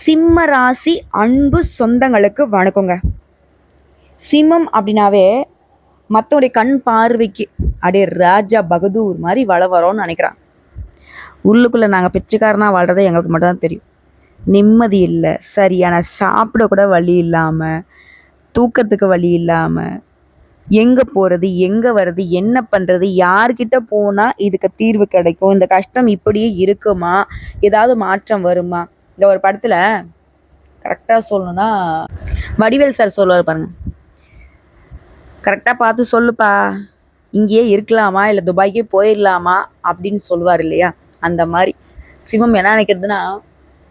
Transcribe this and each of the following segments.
சிம்ம ராசி அன்பு சொந்தங்களுக்கு வணக்கங்க. சிம்மம் அப்படின்னாவே மற்றவருடைய கண் பார்வைக்கு அப்படியே ராஜா பகதூர் மாதிரி வள வரோன்னு நினைக்கிறான். உள்ளுக்குள்ளே நாங்கள் பிச்சைக்காரனாக வாழ்கிறதே எங்களுக்கு மட்டும்தான் தெரியும். நிம்மதி இல்லை சரியான சாப்பிடக்கூட வழி இல்லாமல் தூக்கத்துக்கு வழி இல்லாமல் எங்கே போகிறது எங்கே வர்றது என்ன பண்ணுறது யார்கிட்ட போனால் இதுக்கு தீர்வு கிடைக்கும் இந்த கஷ்டம் இப்படியே இருக்குமா ஏதாவது மாற்றம் வருமா இந்த ஒரு படத்தில் கரெக்டாக சொல்லணும்னா வடிவேல் சார் சொல்லுவார் பாருங்க. கரெக்டாக பார்த்து சொல்லுப்பா. இங்கேயே இருக்கலாமா? இல்லை துபாய்க்கே போயிடலாமா அப்படின்னு சொல்லுவார் இல்லையா? அந்த மாதிரி. சிவம் என்ன நினைக்கிறதுனா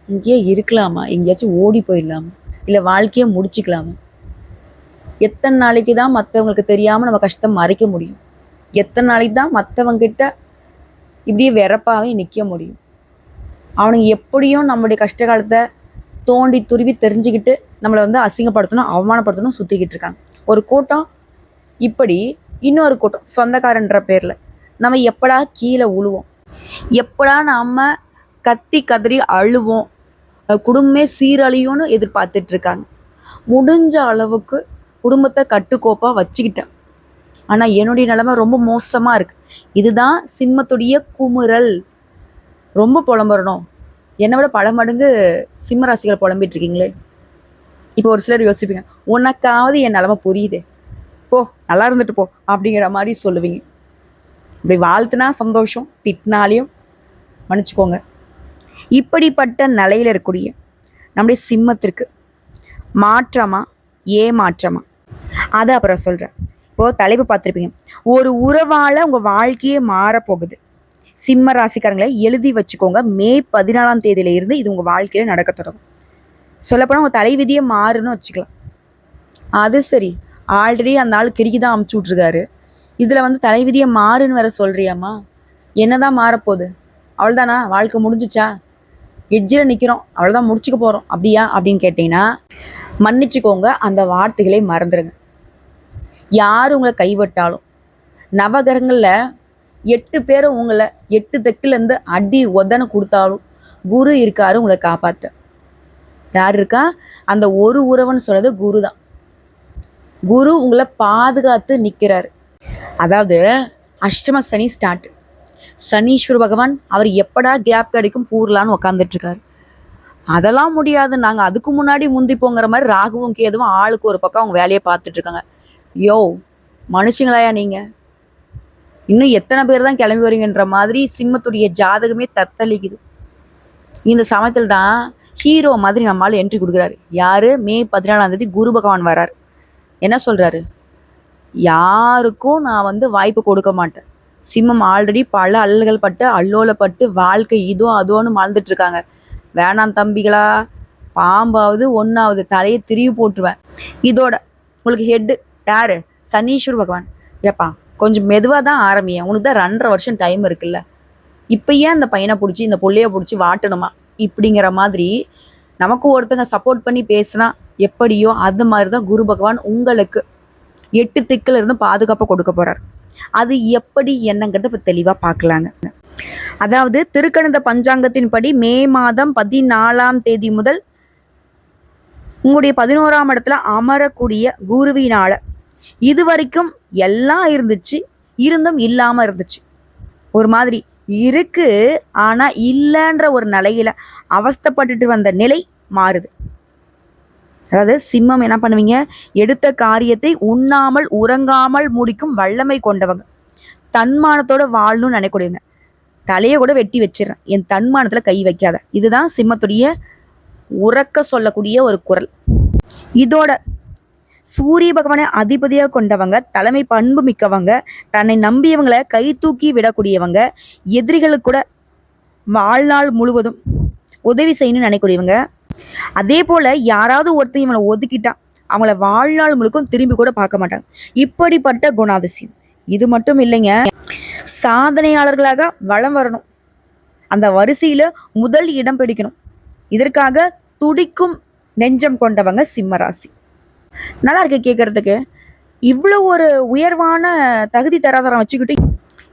இங்கேயே இருக்கலாமா? எங்கேயாச்சும் ஓடி போயிடலாமா இல்லை வாழ்க்கையை முடிச்சுக்கலாமா? எத்தனை நாளைக்கு தான் மற்றவங்களுக்கு தெரியாமல் நம்ம கஷ்டம் மறைக்க முடியும்? எத்தனை நாளைக்கு தான் மற்றவங்கிட்ட இப்படியே வெறப்பாகவே நிற்க முடியும்? அவனுங்க எப்படியும் நம்மளுடைய கஷ்ட காலத்தை தோண்டி துருவி தெரிஞ்சுக்கிட்டு நம்மளை வந்து அசிங்கப்படுத்தணும் அவமானப்படுத்தணும் சுற்றிக்கிட்டு இருக்காங்க. ஒரு கூட்டம் இப்படி இன்னொரு கூட்டம் சொந்தக்காரன்ற பேரில். நம்ம எப்படா கீழே உழுவோம்? எப்படா நாம் கத்தி கதறி அழுவோம்? குடும்பமே சீரழியும்னு எதிர்பார்த்துட்டு இருக்காங்க. முடிஞ்ச அளவுக்கு குடும்பத்தை கட்டுக்கோப்பாக வச்சுக்கிட்டேன். ஆனால் என்னுடைய நிலைமை ரொம்ப மோசமாக இருக்குது இதுதான் சிம்மத்துடைய குமுறல். ரொம்ப புலம்புறணும். என்னை விட பல மடங்கு சிம்ம ராசிகள் புலம்பிட்டு இருக்கீங்களே. இப்போ ஒரு சிலர் யோசிப்பீங்க உனக்காவது என் நிலமை புரியுதே. போ நல்லா இருந்துட்டு போ அப்படிங்கிற மாதிரி சொல்லுவீங்க. இப்படி வாழ்த்துனா சந்தோஷம் திட்டினாலையும் மன்னிச்சுக்கோங்க. இப்படிப்பட்ட நிலையில் இருக்கக்கூடிய நம்முடைய சிம்மத்திற்கு மாற்றமா ஏமாற்றமா? அதை அப்புறம் சொல்கிறேன் இப்போது தலைப்பு பார்த்துருப்பீங்க. ஒரு உறவால் உங்கள் வாழ்க்கையே மாறப்போகுது. சிம்ம ராசிக்காரங்களை எழுதி வச்சுக்கோங்க. மே பதினாலாம் தேதியில இருந்து இது உங்கள் வாழ்க்கையில் நடக்க தொடங்கும். சொல்லப்போனால் உங்கள் தலைவிதியை மாறுன்னு வச்சுக்கலாம். அது சரி. ஆல்ரெடி அந்த ஆள் கிரிக்கி தான் அமுச்சு விட்ருக்காரு இதில் வந்து தலைவிதியை மாறுன்னு வேற சொல்கிறியாம்மா என்னதான் மாறப்போகுது? அவ்வளோதானா வாழ்க்கை முடிஞ்சிச்சா? எஜ்ஜில் நிற்கிறோம் அவ்வளோதான் முடிச்சுக்க போகிறோம் அப்படியா? அப்படின்னு கேட்டிங்கன்னா மன்னிச்சுக்கோங்க. அந்த வார்த்தைகளை மறந்துடுங்க யார் உங்களை கைவிட்டாலும் நவகிரகங்களில் எட்டு பேரும் உங்களை எட்டு தெக்கிலேருந்து அடி உதன கொடுத்தாலும் குரு இருக்காரு உங்களை காப்பாற்ற யார் இருக்கா? அந்த ஒரு உறவுன்னு சொல்றது குரு தான். குரு உங்களை பாதுகாத்து நிற்கிறாரு அதாவது அஷ்டம சனி ஸ்டார்ட் சனீஸ்வர பகவான் அவர் எப்படா கேப் கிடைக்கும் பூர்லான்னு உக்காந்துட்டு இருக்காரு அதெல்லாம் முடியாது. நாங்கள் அதுக்கு முன்னாடி முந்திப்போங்கிற மாதிரி ராகுவும் கேதுவும் ஆளுக்கு ஒரு பக்கம் அவங்க வேலையை பார்த்துட்டு இருக்காங்க யோ மனுஷங்களாயா நீங்கள் இன்னும் எத்தனை பேர் தான் கிளம்பி வரீங்கன்ற மாதிரி சிம்மத்துடைய ஜாதகமே தத்தளிக்குது. இந்த சமயத்தில் தான் ஹீரோ மாதிரி நம்மளால் என்ட்ரி கொடுக்குறாரு. யார்? மே பதினாலாம் தேதி குரு பகவான் வரார். என்ன சொல்கிறாரு யாருக்கும் நான் வந்து வாய்ப்பு கொடுக்க மாட்டேன். சிம்மம் ஆல்ரெடி பல அல்லல்கள் பட்டு அல்லோலப்பட்டு வாழ்க்கை இதோ அதோன்னு வாழ்ந்துட்டு இருக்காங்க. வேணாம் தம்பிகளா பாம்பாவது ஒன்றாவது தலையை திரிவு போட்டுருவேன். இதோட உங்களுக்கு ஹெட்டு யாரு? சனீஸ்வர் பகவான். ஏப்பா கொஞ்சம் மெதுவாக தான் ஆரம்பியேன் உனக்கு தான் ரெண்டரை வருஷம் டைம் இருக்குல்ல. இப்போ ஏன் இந்த பையனை பிடிச்சி இந்த பிள்ளைய பிடிச்சி வாட்டணுமா? இப்படிங்கிற மாதிரி நமக்கு ஒருத்தங்க சப்போர்ட் பண்ணி பேசுனா எப்படியோ அது மாதிரி தான் குரு பகவான் உங்களுக்கு எட்டு திக்கில் இருந்து பாதுகாப்பாக கொடுக்க போகிறார் அது எப்படி என்னங்கிறத இப்போ தெளிவாக பார்க்கலாங்க. அதாவது திருக்கணித பஞ்சாங்கத்தின்படி மே மாதம் பதினாலாம் தேதி முதல் உங்களுடைய பதினோராம் இடத்துல அமரக்கூடிய குருவினால இது வரைக்கும் எல்லாம் இருந்துச்சு இருந்தும் இல்லாம இருந்துச்சு. ஒரு மாதிரி இருக்கு ஆனா இல்லைன்ற ஒரு நிலையில அவஸ்தைப்பட்டுட்டு வந்த நிலை மாறுது. அதாவது சிம்மம் என்ன பண்ணுவீங்க? எடுத்த காரியத்தை உண்ணாமல் உறங்காமல் முடிக்கும் வல்லமை கொண்டவங்க. தன்மானத்தோட வாழணும்னு நினைக்கூடியவங்க தலையை கூட வெட்டி வச்சிடறேன். என் தன்மானத்துல கை வைக்காத. இதுதான் சிம்மத்துடைய உறக்க சொல்லக்கூடிய ஒரு குரல். இதோட சூரிய பகவானை அதிபதியாக கொண்டவங்க தலைமை பண்பு மிக்கவங்க தன்னை நம்பியவங்களை கை தூக்கி விடக்கூடியவங்க எதிரிகளுக்கு கூட வாழ்நாள் முழுவதும் உதவி செய்யணும்னு நினைக்கூடியவங்க அதே போல் யாராவது ஒருத்தர் இவங்களை ஒதுக்கிட்டா அவங்கள வாழ்நாள் முழுக்கும் திரும்பி கூட பார்க்க மாட்டாங்க. இப்படிப்பட்ட குணாதிசயம். இது மட்டும் இல்லைங்க சாதனையாளர்களாக வளம் வரணும். அந்த வரிசையில் முதல் இடம் பிடிக்கணும். இதற்காக துடிக்கும் நெஞ்சம் கொண்டவங்க சிம்மராசி நல்லா இருக்கு கேட்கறதுக்கு இவ்வளோ ஒரு உயர்வான தகுதி தராதரம் வச்சுக்கிட்டு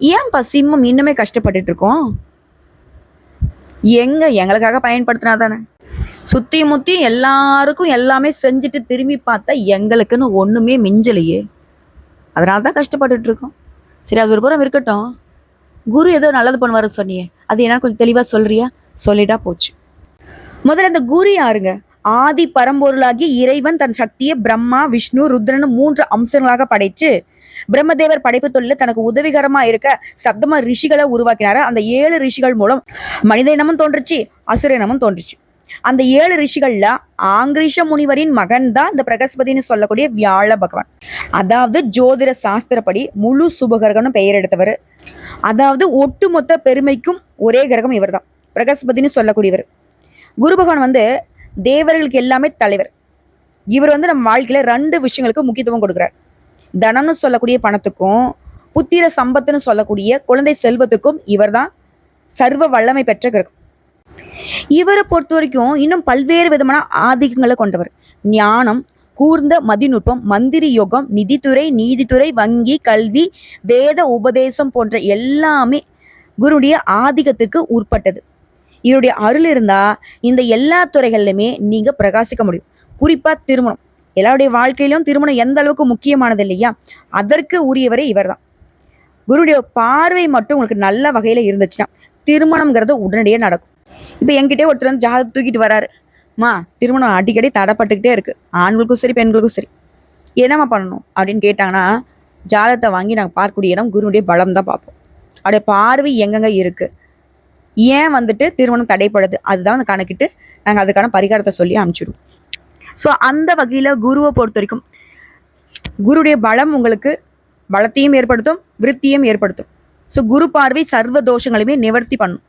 ஏன்ப்பா சிம்மம் இன்னுமே கஷ்டப்பட்டுட்டு இருக்கோம் எங்க எங்களுக்காக பயன்படுத்தினா தானே? சுத்தி முத்தி எல்லாருக்கும் எல்லாமே செஞ்சுட்டு திரும்பி பார்த்தா எங்களுக்குன்னு ஒண்ணுமே மிஞ்சலையே. அதனால தான் கஷ்டப்பட்டுட்டு இருக்கோம் சரி அது ஒரு புறம் இருக்கட்டும். குரு ஏதோ நல்லது பண்ணுவாரு சொன்னியே. அது என்னன்னு கொஞ்சம் தெளிவா சொல்றியா? சொல்லிட்டா போச்சு. முதல்ல இந்த குரு யாருங்க? ஆதி பரம்பொருளாகி இறைவன் தன் சக்தியை பிரம்மா விஷ்ணு ருத்ரன் மூன்று அம்சங்களாக படைச்சு பிரம்மதேவர் படைப்பு தொழில தனக்கு உதவிகரமா இருக்க சப்தமா ரிஷிகளை உருவாக்கினாரு. அந்த ஏழு ரிஷிகள் மூலம் மனித இனமும் தோன்றுச்சு அசுர இனமும் தோன்றுச்சு. அந்த ஏழு ரிஷிகள்ல ஆங்கிரிஷ முனிவரின் மகன் தான் இந்த பிரகஸ்பதினு சொல்லக்கூடிய வியாழ பகவான். அதாவது ஜோதிட சாஸ்திரப்படி முழு சுபகிரகம்னு பெயர் எடுத்தவர். அதாவது ஒட்டுமொத்த பெருமைக்கும் ஒரே கிரகம் இவர்தான். பிரகஸ்பதினு சொல்லக்கூடியவர். குரு பகவான் வந்து தேவர்களுக்கு எல்லாமே தலைவர். இவர் வந்து நம்ம வாழ்க்கையில ரெண்டு விஷயங்களுக்கு முக்கியத்துவம் கொடுக்குறார். தனம்னு சொல்லக்கூடிய பணத்துக்கும் புத்திர சம்பத்துன்னு சொல்லக்கூடிய குழந்தை செல்வத்துக்கும் இவர்தான் சர்வ வல்லமை பெற்ற கிரகம். இவரை பொறுத்த வரைக்கும் இன்னும் பல்வேறு விதமான ஆதிக்கங்களை கொண்டவர். ஞானம் கூர்ந்த மதிநுட்பம் மந்திரி யோகம் நிதித்துறை நீதித்துறை வங்கி கல்வி வேத உபதேசம் போன்ற எல்லாமே குருடைய ஆதிக்கத்திற்கு உட்பட்டது. இவருடைய அருள் இருந்தால் இந்த எல்லா துறைகள்லையுமே நீங்கள் பிரகாசிக்க முடியும். குறிப்பாக திருமணம். எல்லாருடைய வாழ்க்கையிலும் திருமணம் எந்த அளவுக்கு முக்கியமானது இல்லையா? அதற்கு உரியவரே இவர்தான். குருடைய பார்வை மட்டும் உங்களுக்கு நல்ல வகையில் இருந்துச்சுன்னா திருமணம்ங்கிறது உடனடியே நடக்கும். இப்போ என்கிட்டே ஒருத்தர் வந்து ஜாதகம் தூக்கிட்டு வராரு. மா திருமணம் அடிக்கடி தடைப்பட்டுக்கிட்டே இருக்குது ஆண்களுக்கும் சரி பெண்களுக்கும் சரி. என்னம்மா பண்ணணும்? அப்படின்னு கேட்டாங்கன்னா ஜாதகத்தை வாங்கி நாங்கள் பார்க்கக்கூடிய இடம் குருனுடைய பலம் தான் பார்ப்போம். அவருடைய பார்வை எங்கெங்கே இருக்குது ஏன் வந்துட்டு திருமணம் தடைப்படுது? அதுதான் வந்து கணக்கிட்டு நாங்கள் அதுக்கான பரிகாரத்தை சொல்லி அனுப்பிச்சிடுவோம். ஸோ அந்த வகையில் குருவை பொறுத்த வரைக்கும் குருடைய பலம் உங்களுக்கு பலத்தையும் ஏற்படுத்தும் விருத்தியும் ஏற்படுத்தும். ஸோ குரு பார்வை சர்வ தோஷங்களையுமே நிவர்த்தி பண்ணும்.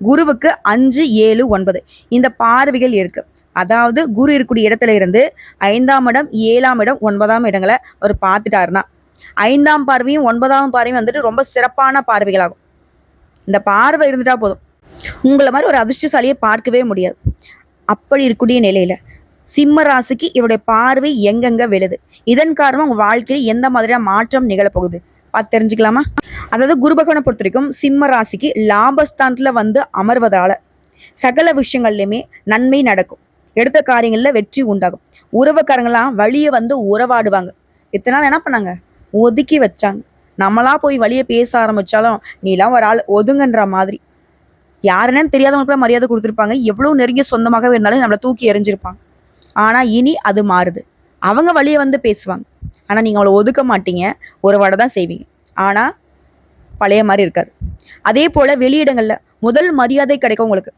குருவுக்கு அஞ்சு ஏழு ஒன்பது இந்த பார்வைகள் இருக்கு. அதாவது குரு இருக்கக்கூடிய இடத்துல இருந்து ஐந்தாம் இடம் ஏழாம் இடம் ஒன்பதாம் இடங்களை அவர் பார்த்துட்டாருன்னா ஐந்தாம் பார்வையும் ஒன்பதாம் பார்வையும் வந்துட்டு ரொம்ப சிறப்பான பார்வைகளாகும். இந்த பார்வை இருந்துட்டா போதும். உங்களை மாதிரி ஒரு அதிர்ஷ்டசாலியை பார்க்கவே முடியாது. அப்படி இருக்கக்கூடிய நிலையில சிம்ம ராசிக்கு இவருடைய பார்வை எங்கெங்க விழுது? இதன் காரணமாக உங்க வாழ்க்கையில் எந்த மாதிரியான மாற்றம் நிகழப்போகுது? பார்த்து தெரிஞ்சுக்கலாமா? அதாவது குரு பகவானை பொறுத்த வரைக்கும் சிம்ம ராசிக்கு லாபஸ்தானத்தில் வந்து அமர்வதால சகல விஷயங்கள்லையுமே நன்மை நடக்கும். எடுத்த காரியங்களில் வெற்றி உண்டாகும். உறவுக்காரங்களாம் வழியை வந்து உறவாடுவாங்க. இத்தனை நாள் என்ன பண்ணாங்க? ஒதுக்கி வச்சாங்க. நம்மளா போய் வழியை பேச ஆரம்பிச்சாலும் நீலாம் ஒரு ஆள் ஒதுங்கன்ற மாதிரி. யாருன்னு தெரியாதவங்களுக்குலாம் மரியாதை கொடுத்துருப்பாங்க. எவ்வளோ நெருங்கிய சொந்தமாக இருந்தாலும் நம்மளை தூக்கி எறிஞ்சிருப்பாங்க. ஆனால் இனி அது மாறுது. அவங்க வழியை வந்து பேசுவாங்க. ஆனால் நீங்கள் அவளை ஒதுக்க மாட்டீங்க. ஒரு வடை தான் செய்வீங்க. ஆனால் பழைய மாதிரி இருக்காது. அதே போல் வெளியிடங்கள்ல முதல் மரியாதை கிடைக்கும் உங்களுக்கு.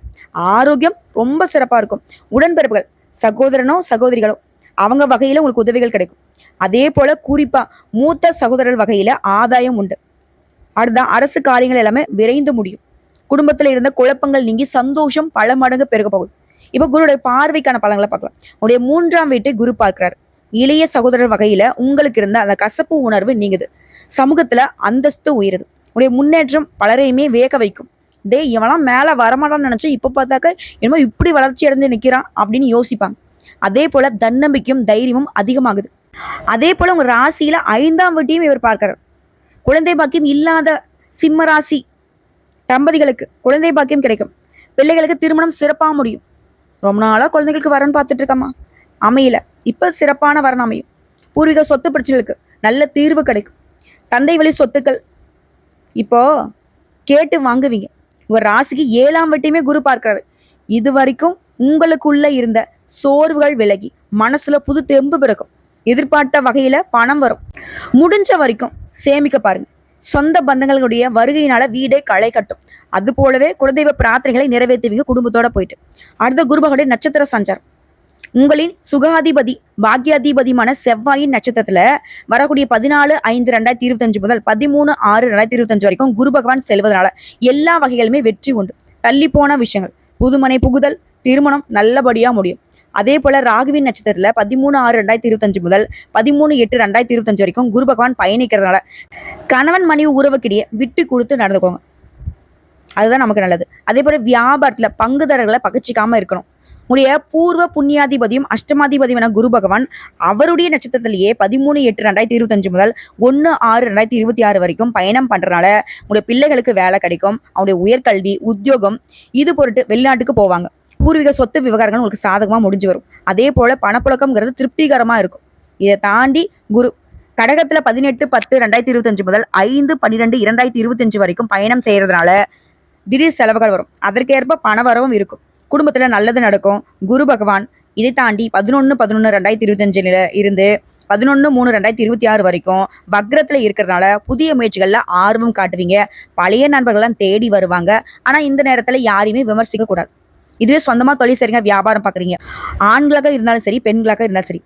ஆரோக்கியம் ரொம்ப சிறப்பாக இருக்கும். உடன்பிறப்புகள் சகோதரனோ சகோதரிகளோ அவங்க வகையில் உங்களுக்கு உதவிகள் கிடைக்கும். அதே போல் குறிப்பாக மூத்த சகோதரர் வகையில் ஆதாயம் உண்டு. அடுத்ததான் அரசு காரியங்கள் எல்லாமே விரைந்து முடியும். குடும்பத்துல இருந்த குழப்பங்கள் நீங்கி சந்தோஷம் பல மடங்கு பெருக போகுது. இப்ப குருடைய பார்வைக்கான பலன்களை பார்க்கலாம். உடைய மூன்றாம் வீட்டை குரு பார்க்கிறார். இளைய சகோதரர் வகையில உங்களுக்கு இருந்த அந்த கசப்பு உணர்வு நீங்குது. சமூகத்துல அந்தஸ்து உயருது. உடைய முன்னேற்றம் பலரையுமே வேக வைக்கும். டேய் இவன்லாம் மேல வரமாட்டான்னு நினைச்சு இப்ப பார்த்தாக்க என்னமோ இப்படி வளர்ச்சி அடைந்து நிக்கிறான் அப்படின்னு யோசிப்பாங்க. அதே போல தன்னம்பிக்கையும் தைரியமும் அதிகமாகுது. அதே போல உங்க ராசியில ஐந்தாம் வீட்டையும் இவர் பார்க்கிறார். குழந்தை பாக்கியம் இல்லாத சிம்ம ராசி தம்பதிகளுக்கு குழந்தை பாக்கியம் கிடைக்கும். பிள்ளைகளுக்கு திருமணம் சிறப்பாக முடியும். ரொம்ப நாளாக குழந்தைகளுக்கு வரன் பார்த்துட்டு இருக்கம்மா. அமையல. இப்போ சிறப்பான வரன் அமையும். பூர்வீக சொத்து பிரச்சனைகளுக்கு நல்ல தீர்வு கிடைக்கும். தந்தை வழி சொத்துக்கள். இப்போ கேட்டு வாங்குவீங்க. உங்கள் ராசிக்கு ஏழாம் வட்டியுமே குரு பார்க்கிறாரு. இது வரைக்கும் உங்களுக்குள்ள இருந்த சோர்வுகள் விலகி மனசுல புது தெம்பு பிறக்கும். எதிர்பார்த்த வகையில பணம் வரும். முடிஞ்ச வரைக்கும் சேமிக்க பாருங்க. சொந்த பந்தங்களுடைய வருகையினால வீடே களை கட்டும். அது போலவே குலதெய்வ பிரார்த்தனைகளை நிறைவேற்றுவீங்க குடும்பத்தோட போயிட்டு. அடுத்த குருபகனுடைய நட்சத்திர சஞ்சாரம். உங்களின் சுகாதிபதி பாக்யாதிபதியுமான செவ்வாயின் நட்சத்திரத்துல வரக்கூடிய பதினாலு ஐந்து ரெண்டாயிரத்தி இருபத்தஞ்சு முதல் பதிமூணு ஆறு ரெண்டாயிரத்தி இருபத்தஞ்சு வரைக்கும் குரு பகவான் செல்வதனால எல்லா வகைகளுமே வெற்றி உண்டு. தள்ளி போன விஷயங்கள் புதுமனை புகுதல் திருமணம் நல்லபடியா முடியும். அதே போல ராகுவின் நட்சத்திரத்துல பதிமூணு ஆறு ரெண்டாயிரத்தி இருபத்தஞ்சு முதல் பதிமூணு எட்டு ரெண்டாயிரத்தி இருபத்தஞ்சு வரைக்கும் குரு பகவான் பயணிக்கிறதுனால கணவன் மனைவி உறவுக்கிடையே விட்டு கொடுத்து நடந்துக்கோங்க. அதுதான் நமக்கு நல்லது. அதே போல வியாபாரத்துல பங்குதாரர்களை பகிச்சிக்காம இருக்கணும். உடைய பூர்வ புண்ணியாதிபதியும் அஷ்டமாதிபதியுமான குரு பகவான் அவருடைய நட்சத்திரத்திலேயே பதிமூணு எட்டு ரெண்டாயிரத்தி இருபத்தஞ்சு முதல் ஒன்று ஆறு ரெண்டாயிரத்தி இருபத்தி ஆறு வரைக்கும் பயணம் பண்றதுனால உடைய பிள்ளைகளுக்கு வேலை கிடைக்கும். அவருடைய உயர்கல்வி உத்தியோகம் இது பொருட்டு வெளிநாட்டுக்கு போவாங்க. பூர்வீக சொத்து விவகாரங்கள் உங்களுக்கு சாதகமாக முடிஞ்சு வரும். அதே போல் பணப்புழக்கம்ங்கிறது திருப்திகரமாக இருக்கும். இதை தாண்டி குரு கடகத்தில் பதினெட்டு பத்து ரெண்டாயிரத்தி இருபத்தஞ்சு முதல் ஐந்து பன்னிரெண்டு இரண்டாயிரத்தி இருபத்தஞ்சு வரைக்கும் பயணம் செய்கிறதுனால திடீர் செலவுகள் வரும். அதற்கேற்ப பண வரவும் இருக்கும். குடும்பத்தில் நல்லது நடக்கும். குரு பகவான் இதை தாண்டி பதினொன்று பதினொன்று ரெண்டாயிரத்தி இருபத்தஞ்சில் இருந்து பதினொன்று மூணு ரெண்டாயிரத்தி இருபத்தி ஆறு வரைக்கும் வக்ரத்தில் இருக்கிறதுனால புதிய முயற்சிகளில் ஆர்வம் காட்டுவீங்க. பழைய நண்பர்கள்லாம் தேடி வருவாங்க. ஆனால் இந்த நேரத்தில் யாரையுமே விமர்சிக்கக்கூடாது. இதுவே சொந்தமாக தொழில் செய்றீங்க வியாபாரம் பார்க்குறீங்க ஆண்களாக இருந்தாலும் சரி பெண்களாக இருந்தாலும் சரி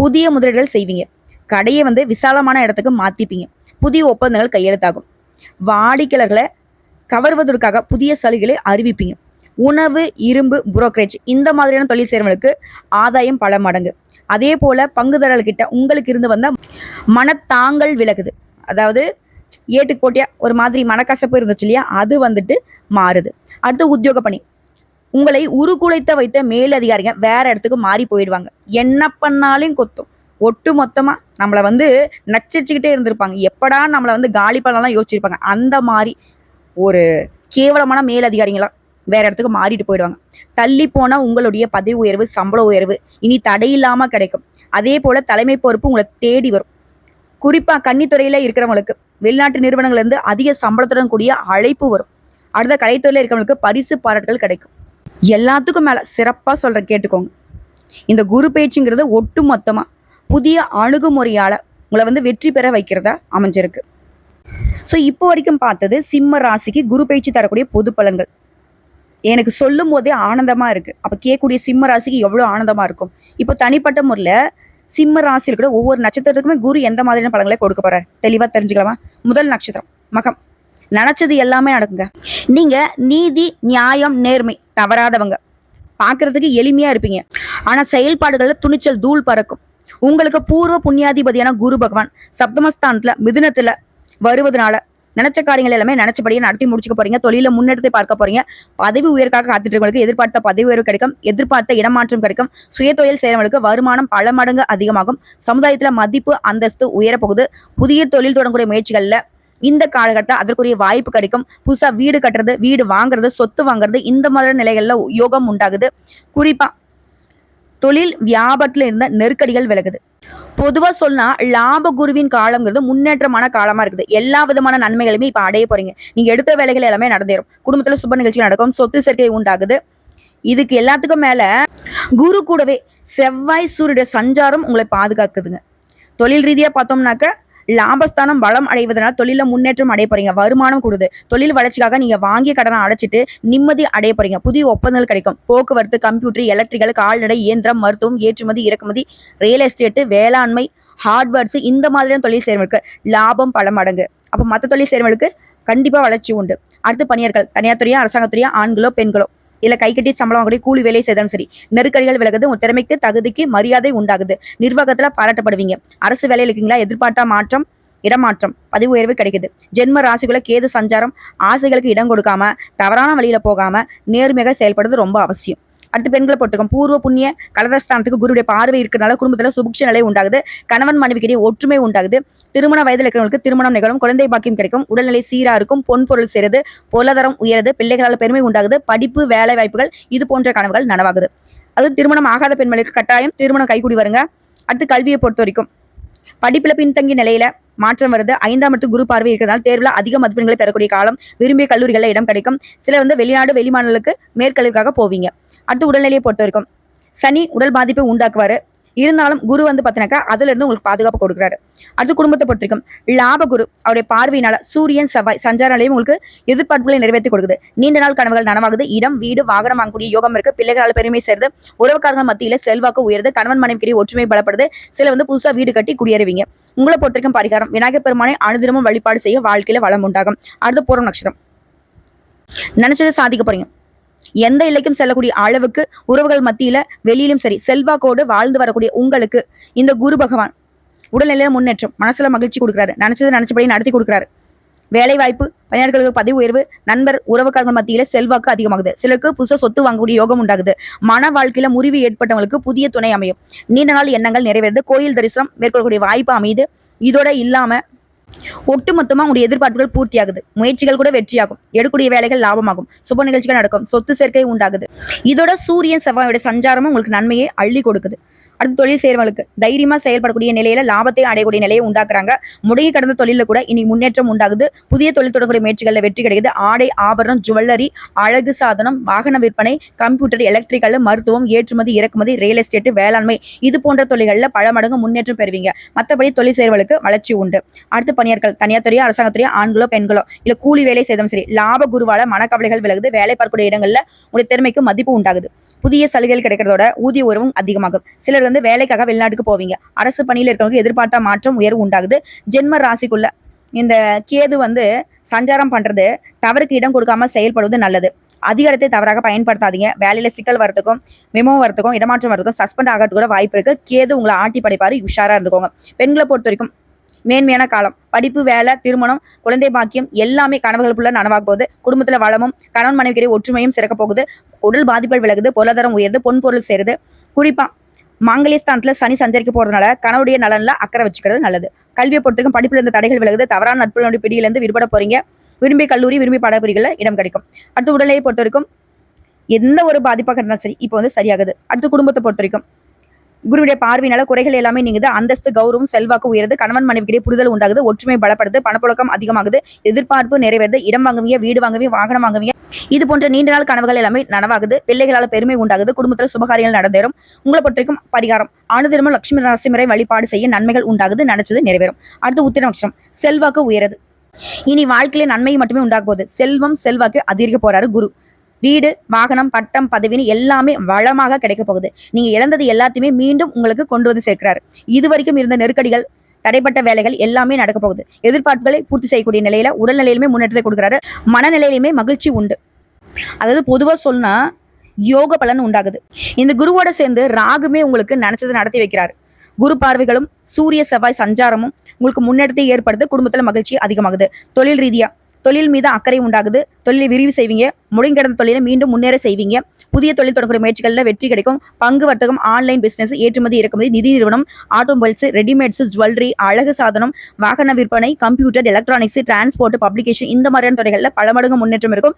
புதிய முதலீடுகள் செய்வீங்க. கடையை வந்து விசாலமான இடத்துக்கு மாற்றிப்பீங்க புதிய ஒப்பந்தங்கள் கையெழுத்தாகும். வாடிக்கையாளர்களை கவர்வதற்காக புதிய சலுகைகளை அறிவிப்பீங்க. உணவு இரும்பு புரோக்கரேஜ் இந்த மாதிரியான தொழில் செய்கிறவங்களுக்கு ஆதாயம் பல மடங்கு. அதே போல பங்குதாரர்கிட்ட உங்களுக்கு இருந்து வந்த மனத்தாங்கல் விலகுது. அதாவது ஏட்டுக்கு போட்டியா ஒரு மாதிரி மனக்கசப்பு இருந்துச்சு இல்லையா அது வந்துட்டு மாறுது. அடுத்து உத்தியோக பணி. உங்களை உருகுலைத்த வைத்த மேலதிகாரிங்க வேற இடத்துக்கு மாறி போயிடுவாங்க. என்ன பண்ணாலும் கொத்தும். ஒட்டு மொத்தமா நம்மளை வந்து நச்சரிச்சுக்கிட்டே இருந்திருப்பாங்க. எப்படா நம்மளை வந்து காலி பண்ணலாம் யோசிச்சிருப்பாங்க. அந்த மாதிரி ஒரு கேவலமான மேலதிகாரிங்களாம் வேற இடத்துக்கு மாறிட்டு போயிடுவாங்க. தள்ளி போனா உங்களுடைய பதவி உயர்வு சம்பள உயர்வு இனி தடையில்லாம கிடைக்கும். அதே போல தலைமை பொறுப்பு உங்களை தேடி வரும். குறிப்பா கன்னித்துறையில இருக்கிறவங்களுக்கு வெளிநாட்டு நிறுவனங்கள்ல இருந்து அதிக சம்பளத்துடன் கூடிய அழைப்பு வரும். அடுத்த கலைத்துறையில இருக்கிறவங்களுக்கு பரிசு பாராட்டுகள் கிடைக்கும். எல்லாத்துக்கும் மேலே சிறப்பாக சொல்கிற கேட்டுக்கோங்க. இந்த குரு பேச்சுங்கிறது ஒட்டு மொத்தமாக புதிய அணுகுமுறையால் உங்களை வந்து வெற்றி பெற வைக்கிறதா அமைஞ்சிருக்கு. ஸோ இப்போ வரைக்கும் பார்த்தது சிம்ம ராசிக்கு குரு பயிற்சி தரக்கூடிய பொது பலன்கள். எனக்கு சொல்லும் போதே ஆனந்தமாக இருக்குது அப்போ கேட்கக்கூடிய சிம்ம ராசிக்கு எவ்வளோ ஆனந்தமாக இருக்கும். இப்போ தனிப்பட்ட முறையில் சிம்ம ராசியில் கூட ஒவ்வொரு நட்சத்திரத்துக்குமே குரு எந்த மாதிரியான பலங்களை கொடுக்க போகிறார் தெளிவாக தெரிஞ்சுக்கலாமா? முதல் நட்சத்திரம் மகம். நினைச்சது எல்லாமே நடக்குங்க. நீங்க நீதி நியாயம் நேர்மை தவறாதவங்க. பார்க்கறதுக்கு எளிமையா இருப்பீங்க. ஆனா செயல்பாடுகள்ல துணிச்சல் தூள் பறக்கும். உங்களுக்கு பூர்வ புண்ணியாதிபதியான குரு பகவான் சப்தமஸ்தானத்துல மிதுனத்துல வருவதனால நினைச்ச காரியங்கள் எல்லாமே நினைச்சபடியே நடத்தி முடிச்சுக்க போறீங்க. தொழில முன்னெடுத்து பார்க்க போறீங்க. பதவி உயர்க்காக காத்துட்டு இருக்கவங்களுக்கு எதிர்பார்த்த பதவி உயர்வு கிடைக்கும். எதிர்பார்த்த இடமாற்றம் கிடைக்கும். சுய தொழில் செய்யறவங்களுக்கு வருமானம் பல மடங்கு அதிகமாகும். சமுதாயத்துல மதிப்பு அந்தஸ்து உயரப்போகுது. புதிய தொழில் தொடங்கக்கூடிய முயற்சிகள்ல இந்த காலகட்டத்தில் அதற்குரிய வாய்ப்பு கிடைக்கும். புதுசா வீடு கட்டுறது வீடு வாங்குறது சொத்து வாங்குறது இந்த மாதிரி நிலைகள்ல யோகம் உண்டாகுது. குறிப்பா தொழில் வியாபாரத்தில் இருந்த நெருக்கடிகள் விலகுது. பொதுவாக சொன்னா லாப குருவின் காலங்கிறது முன்னேற்றமான காலமா இருக்குது. எல்லா விதமான நன்மைகளுமே இப்போ அடைய போறீங்க. நீங்க எடுத்த வேலைகள் எல்லாமே நடந்தேறும். குடும்பத்தில் சுப நிகழ்ச்சிகள் நடக்கும் சொத்து சேர்க்கை உண்டாகுது. இதுக்கு எல்லாத்துக்கும் மேல குரு கூடவே செவ்வாய் சூரிய சஞ்சாரம் உங்களை பாதுகாக்குதுங்க. தொழில் ரீதியா பார்த்தோம்னாக்க லாபஸ்தானம் பலம் அடைவதனால் தொழில முன்னேற்றம் அடைய போறீங்க. வருமானம் கூடுது. தொழில் வளர்ச்சிக்காக நீங்க வாங்கிய கடனை அடைச்சிட்டு நிம்மதி அடைய போறீங்க. புதிய ஒப்பந்தங்கள் கிடைக்கும். போக்குவரத்து கம்ப்யூட்டர் எலக்ட்ரிக்கல் கால்நடை இயந்திரம் மருத்துவம் ஏற்றுமதி இறக்குமதி ரியல் எஸ்டேட் வேளாண்மை ஹார்ட்வேர்ட்ஸ் இந்த மாதிரியான தொழில் செய்றவங்களுக்கு லாபம் பல மடங்கு. அப்ப மற்ற தொழில் செய்றவங்களுக்கு கண்டிப்பா வளர்ச்சி உண்டு. அடுத்து பணியர்கள் தனியார் துறையா அரசாங்கத்துறையா ஆண்களோ பெண்களோ? இல்ல கைகட்டி சம்பளம் வாங்கக்கூடிய கூலி வேலை செய்தாலும் சரி நெருக்கடிகள் விலகுது உன் திறமைக்கு தகுதிக்கு மரியாதை உண்டாகுது. நிர்வாகத்துல பாராட்டப்படுவீங்க. அரசு வேலையில் இருக்கீங்களா? எதிர்பார்த்த மாற்றம் இடமாற்றம் பதவி உயர்வு கிடைக்குது. ஜென்ம ராசிக்குள்ள கேது சஞ்சாரம் ஆசைகளுக்கு இடம் கொடுக்காம தவறான வழியில போகாம நேர்மையாக செயல்படுறது ரொம்ப அவசியம். அடுத்து பெண்களை போட்டுக்கோம். பூர்வ புண்ணிய கலதஸ்தானத்துக்கு குருடைய பார்வை இருக்கிறனால குடும்பத்தில் சுபிக்ஷ நிலை உண்டாகுது. கணவன் மனைவிக்கிடையே ஒற்றுமை உண்டாகுது. திருமண வயதில் இருக்கிறவங்களுக்கு திருமணம் நிகழும். குழந்தை பாக்கியம் கிடைக்கும். உடல்நிலை சீராக இருக்கும். பொன் பொருள் சேருது. பொருளாதாரம் உயருது. பிள்ளைகளால் பெருமை உண்டாகுது. படிப்பு வேலை வாய்ப்புகள் இது போன்ற கனவுகள் நனவாகுது. அது திருமணம் ஆகாத பெண்களுக்கு கட்டாயம் திருமணம் கைகூடி வருங்க. அடுத்து கல்வியை பொறுத்த வரைக்கும். படிப்புல பின்தங்கிய நிலையில மாற்றம் வருது. ஐந்தாம் இடத்து குரு பார்வை இருக்கிறதால தேர்வுல அதிக மதிப்பெண்களை பெறக்கூடிய காலம். விரும்பிய கல்லூரிகளில் இடம் கிடைக்கும். சில வந்து வெளிநாடு வெளிமாநிலங்களுக்கு மேற்கல்விக்காக போவீங்க. அடுத்து உடல்நிலையை பொறுத்த வரைக்கும். சனி உடல் பாதிப்பை உண்டாக்குவாரு. இருந்தாலும் குரு வந்து பார்த்தீங்கன்னாக்கா அதுல இருந்து உங்களுக்கு பாதுகாப்பு கொடுக்குறாரு. அடுத்து குடும்பத்தை பொறுத்த வரைக்கும் லாப குரு அவருடைய பார்வையினால சூரியன் செவ்வாய் சஞ்சார உங்களுக்கு எதிர்பார்ப்புகளை நிறைவேற்றி கொடுக்குது. நீண்ட நாள் கனவுகள் நனவாகுது. இடம் வீடு வாகனம் வாங்கக்கூடிய யோகம் இருக்கு. பிள்ளைகளால் பெருமை சேர்ந்து உறவுக்காரர்கள் மத்தியில செல்வாக்கு உயருது. கணவன் மனைவிக்கிடையே ஒற்றுமை பலப்படுது. சில வந்து புதுசா வீடு கட்டி குடியேறுவீங்க. உங்களை பொறுத்திருக்கும் பரிகாரம் விநாயகர் பெருமானை அனுதினமும் வழிபாடு செய்ய வாழ்க்கையில வளம் உண்டாகும். அடுத்து பூரம் நட்சத்திரம். நினைச்சதை சாதிக்க போறீங்க. எந்த இலைக்கும் செல்லக்கூடிய அளவுக்கு உறவுகள் மத்தியில வெளியிலும் சரி செல்வாக்கோடு வாழ்ந்து வரக்கூடிய உங்களுக்கு இந்த குரு பகவான் உடல்நிலையில முன்னேற்றம் மனசுல மகிழ்ச்சி கொடுக்குறாரு. நினைச்சது நினைச்சபடி நடத்தி கொடுக்குறாரு. வேலை வாய்ப்பு பணியாளர்களுக்கு பதவி உயர்வு நண்பர் உறவுக்காரர்கள் மத்தியில செல்வாக்கு அதிகமாகுது. சிலருக்கு புதுசா சொத்து வாங்கக்கூடிய யோகம் உண்டாகுது. மன வாழ்க்கையில முறிவு ஏற்பட்டவங்களுக்கு புதிய துணை அமையும். நீண்ட நாள் எண்ணங்கள் நிறைவேறுது. கோயில் தரிசனம் மேற்கொள்ளக்கூடிய வாய்ப்பு அமையுது. இதோட இல்லாம ஒட்டுமொத்தமா உங்களுடைய எதிர்பார்ப்புகள் பூர்த்தியாகுது. முயற்சிகள் கூட வெற்றியாகும். எடுக்கக்கூடிய வேலைகள் லாபமாகும். சுப நிகழ்ச்சிகள் நடக்கும். சொத்து சேர்க்கை உண்டாகுது. இதோட சூரியன் செவ்வாயோட சஞ்சாரமும் உங்களுக்கு நன்மையை அள்ளி கொடுக்குது. அடுத்து தொழில் செய்யறவங்களுக்கு தைரியமா செயல்படக்கூடிய நிலையில லாபத்தை அடையக்கூடிய நிலையை உண்டாக்குறாங்க. முடங்கி கடந்த தொழில கூட இனி முன்னேற்றம் உண்டாகுது. புதிய தொழில் தொடர்புடைய முயற்சிகளில் வெற்றி கிடைக்குது. ஆடை ஆபரணம் ஜுவல்லரி அழகு சாதனம் வாகன விற்பனை கம்ப்யூட்டர் எலக்ட்ரிக்கல் மருத்துவம் ஏற்றுமதி இறக்குமதி ரியல் எஸ்டேட் வேளாண்மை இது போன்ற தொழில்களில் பல மடங்கு முன்னேற்றம் பெறுவீங்க. மற்றபடி தொழில் செய்வர்களுக்கு வளர்ச்சி உண்டு. அடுத்து பணியாளர்கள் தனியார் துறையோ அரசாங்கத்துறையோ ஆண்களோ பெண்களோ இல்ல கூலி வேலை செய்தும் சரி லாப குருவால மனக்கவலைகள் விலகுது. வேலை பார்க்கக்கூடிய இடங்கள்ல உடைய திறமைக்கு மதிப்பு உண்டாகுது. புதிய சலுகைகள் கிடைக்கிறதோட ஊதிய உறவும் அதிகமாகும். சிலர் வந்து வேலைக்காக வெளிநாட்டுக்கு போவீங்க. அரசு பணியில் இருக்கிறவங்க எதிர்பார்த்த மாற்றம் உயர்வு உண்டாகுது. ஜென்ம ராசிக்குள்ள இந்த கேது வந்து சஞ்சாரம் பண்றது தவறுக்கு இடம் கொடுக்காம செயல்படுவது நல்லது. அதிகாரத்தை தவறாக பயன்படுத்தாதீங்க. வேலையில சிக்கல் வரதுக்கும் மெமோ வரதுக்கும் இடமாற்றம் வரதுக்கும் சஸ்பெண்ட் ஆகிறதுக்கு கூட வாய்ப்பு இருக்கு. கேது உங்களை ஆட்டி படைப்பாரு உஷாரா இருந்துக்கோங்க. பெண்களை பொறுத்த வரைக்கும் மேன்மையான காலம். படிப்பு வேலை திருமணம் குழந்தை பாக்கியம் எல்லாமே கனவுகளுக்குள்ள நனவாக போகுது. குடும்பத்துல வளமும் கணவன் மனைவிக்கிடையே ஒற்றுமையும் சிறக்க போகுது. உடல் பாதிப்புகள் விலகுது பொருளாதாரம் உயர்ந்து பொன் பொருள் சேருது. குறிப்பா மாங்கலியஸ்தானத்துல சனி சஞ்சரிக்க போறதுனால கணவருடைய நலன்ல அக்கறை வச்சுக்கிறது நல்லது. கல்வியை பொறுத்திருக்கும் படிப்புல இருந்த தடைகள் விலகுது. தவறான நட்புகளுடைய பிடியிலிருந்து விடுபட போறீங்க. விரும்பி கல்லூரி விரும்பி பாடப்பிரிகளில் இடம் கிடைக்கும். அடுத்து உடலையை பொறுத்த வரைக்கும் எந்த ஒரு பாதிப்பாக இருந்தாலும் சரி இப்போ வந்து சரியாகுது. அடுத்து குடும்பத்தை பொறுத்த வரைக்கும் குருவுடைய பார்வையினால குறைகள் எல்லாமே நீங்குது. அந்தஸ்து கௌரவம் செல்வாக்கு உயருது. கணவன் மனைவிக்கிடையே புரிதல் உண்டாகுது. ஒற்றுமை பலப்படுது. பணப்புழக்கம் அதிகமாகுது. எதிர்பார்ப்பு நிறைவேறுது. இடம் வாங்குவீங்க வீடு வாங்குவீங்க வாகனம் வாங்குவீங்க. இது போன்ற நீண்ட நாள் கனவுகள் எல்லாமே நனவாகுது. பிள்ளைகளால பெருமை உண்டாகுது. குடும்பத்துல சுபகாரியங்கள் நடந்தேறும். உங்களை பொறுத்திருக்கும் பரிகாரம். ஆனதிரமும் லட்சுமி நரசிம்மரை வழிபாடு செய்ய நன்மைகள் உண்டாகுது. நினைச்சது நிறைவேறும். அடுத்து உத்திர நட்சத்திரம் செல்வாக்கு உயருது. இனி வாழ்க்கையில நன்மை மட்டுமே உண்டாக போகுது. செல்வம் செல்வாக்கு அதிகரிக்க போறாரு குரு. வீடு வாகனம் பட்டம் பதவின்னு எல்லாமே வளமாக கிடைக்க போகுது. நீங்க இழந்தது எல்லாத்தையுமே மீண்டும் உங்களுக்கு கொண்டு வந்து சேர்க்கிறாரு. இது வரைக்கும் இருந்த நெருக்கடிகள் தடைப்பட்ட வேலைகள் எல்லாமே நடக்க போகுது. எதிர்பார்ப்புகளை பூர்த்தி செய்யக்கூடிய நிலையில உடல்நிலையிலுமே முன்னேற்றத்தை கொடுக்குறாரு. மனநிலையிலுமே மகிழ்ச்சி உண்டு. அதாவது பொதுவா சொன்னா யோக பலன் உண்டாகுது. இந்த குருவோட சேர்ந்து ராகுமே உங்களுக்கு நினைச்சதை நடத்தி வைக்கிறாரு. குரு பார்வைகளும் சூரிய செவ்வாய் சஞ்சாரமும் உங்களுக்கு முன்னேற்றத்தை ஏற்படுத்த குடும்பத்துல மகிழ்ச்சி அதிகமாகுது. தொழில் ரீதியா தொழில் மீது அக்கறை உண்டாகுது. தொழிலை விரிவு செய்வீங்க. முடிங்கிடந்த தொழிலை மீண்டும் முன்னேற செய்வீங்க. புதிய தொழில் தொடங்கக்கூடிய முயற்சிகளில் வெற்றி கிடைக்கும். பங்கு வர்த்தகம் ஆன்லைன் பிசினஸ் ஏற்றுமதி இறக்குமதி நிதி நிறுவனம் ஆட்டோமொபைல்ஸ் ரெடிமேட்ஸ் ஜுவல்லரி அழகு சாதனம் வாகன விற்பனை கம்ப்யூட்டர் எலக்ட்ரானிக்ஸ் டிரான்ஸ்போர்ட் பப்ளிகேஷன் இந்த மாதிரியான துறைகளில் பல மடங்கு முன்னேற்றம் இருக்கும்.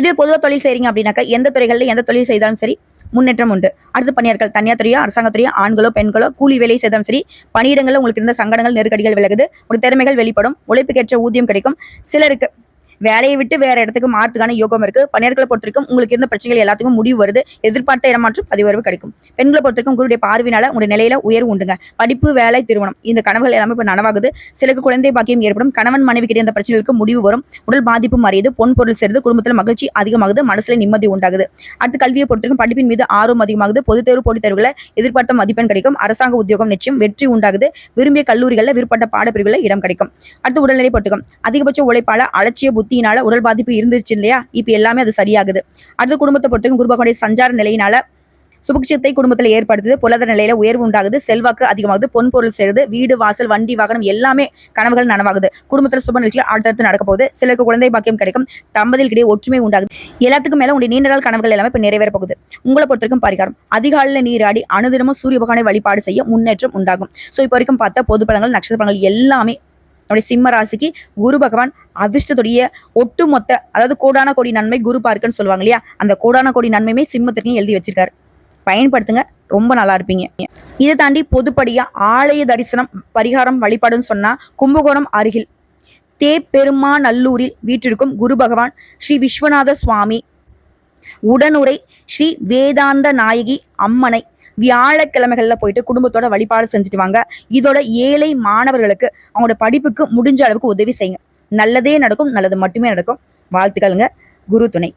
இது பொதுவாக தொழில் செய்றீங்க அப்படின்னாக்கா எந்த துறைகளில் எந்த தொழில் செய்தாலும் சரி முன்னேற்றம் உண்டு. அடுத்து பணியாளர்கள் தனியார் துறையோ அரசாங்கத்துறையோ ஆண்களோ பெண்களோ கூலி வேலை செய்தாலும் சரி பணியிடங்களில் உங்களுக்கு இருந்த சங்கடங்கள் நெருக்கடிகள் விலகுது. உங்கள் திறமைகள் வெளிப்படும். உழைப்புக்கேற்ற ஊதியம் கிடைக்கும். சிலருக்கு வேலையை விட்டு வேற இடத்துக்கு மாறதுக்கான யோகம் இருக்கு. பணியாளர்களை பொறுத்த வரைக்கும் உங்களுக்கு இருந்த பிரச்சனைகள் எல்லாத்துக்கும் முடிவு வருது. எதிர்பார்த்த இடமாற்றம் பதிவரவு கிடைக்கும். பெண்களை பொறுத்த வரைக்கும் உங்களுடைய பார்வையினால உங்களுடைய நிலையில உயர்வு உண்டுங்க. படிப்பு வேலை திருமணம். இந்த கனவுகள் எல்லாமே இப்ப நனவாகுது. சிலருக்கு குழந்தை பாக்கியம் ஏற்படும். கணவன் மனைவி கிட்ட இந்த பிரச்சனைகளுக்கு முடிவு வரும். உடல் பாதிப்பு மாறியது. பொன் பொருள் சேருது. குடும்பத்தில் மகிழ்ச்சி அதிகமாகுது. மனசுல நிம்மதி உண்டாகுது. அடுத்து கல்வியை பொறுத்தவரைக்கும் படிப்பின் மீது ஆர்வம் அதிகமாகுது. பொது தேர்வு போட்டித் தேர்வுகளை எதிர்பார்த்த மதிப்பெண் கிடைக்கும். அரசாங்க உத்தியோகம் நிச்சயம் வெற்றி உண்டாகுது. விரும்பிய கல்லூரிகளில் விருப்பப்பட்ட பாடப்பிரிவுகளில் இடம் கிடைக்கும். அடுத்து உடல்நிலை பொறுத்துக்கும். அதிகபட்ச உழைப்பால அலட்சிய புத்தி புத்தியினால உடல் பாதிப்பு இருந்துச்சு இல்லையா? இப்ப எல்லாமே அது சரியாகுது. அடுத்த குடும்பத்தை பொறுத்தவரைக்கும் குருபகனுடைய சஞ்சார நிலையினால சுபிக்ஷத்தை குடும்பத்தில் ஏற்படுத்துது. பொருளாதார நிலையில உயர்வு உண்டாகுது. செல்வாக்கு அதிகமாகுது. பொன் பொருள் சேருது. வீடு வாசல் வண்டி வாகனம் எல்லாமே கனவுகள் நனவாகுது. குடும்பத்தில் சுப நிகழ்ச்சிகள் அடுத்தடுத்து நடக்க போகுது. சிலருக்கு குழந்தை பாக்கியம் கிடைக்கும். தம்பதிகளுக்கிடையே ஒற்றுமை உண்டாகுது. எல்லாத்துக்கும் மேல உடைய நீண்ட நாள் கனவுகள் எல்லாமே இப்ப நிறைவேற போகுது. உங்களை பொறுத்தவரைக்கும் பரிகாரம். அதிகாலையில் நீராடி அனுதினமும் சூரிய பகவானை வழிபாடு செய்ய முன்னேற்றம் உண்டாகும். சோ இப்போ வரைக்கும் பார்த்தா பொது பழங்கள் நட்சத்திர பழங்கள் எல்லாமே நம்முடைய சிம்ம ராசிக்கு குரு பகவான் அதிர்ஷ்டத்துடைய ஒட்டுமொத்த அதாவது கோடான கோடி நன்மை குரு பார்க்குன்னு சொல்லுவாங்க இல்லையா? அந்த கோடான கோடி நன்மையுமே சிம்மத்திற்கும் எழுதி வச்சிருக்காரு. பயன்படுத்துங்க ரொம்ப நல்லா இருப்பீங்க. இதை தாண்டி பொதுப்படியா ஆலய தரிசனம் பரிகாரம் வழிபாடுன்னு சொன்னா கும்பகோணம் அருகில் தேப்பெருமாநல்லூரில் வீற்றிருக்கும் குரு பகவான் ஸ்ரீ விஸ்வநாத சுவாமி உடனுரை ஸ்ரீ வேதாந்த நாயகி அம்மனை வியாழக்கிழமைகளில் போயிட்டு குடும்பத்தோட வழிபாடு செஞ்சுட்டு வாங்க. இதோட ஏழை மாணவர்களுக்கு அவங்களோட படிப்புக்கு முடிஞ்ச அளவுக்கு உதவி செய்யுங்க. நல்லதே நடக்கும் நல்லது மட்டுமே நடக்கும். வாழ்த்துக்களுங்க. குரு துணை.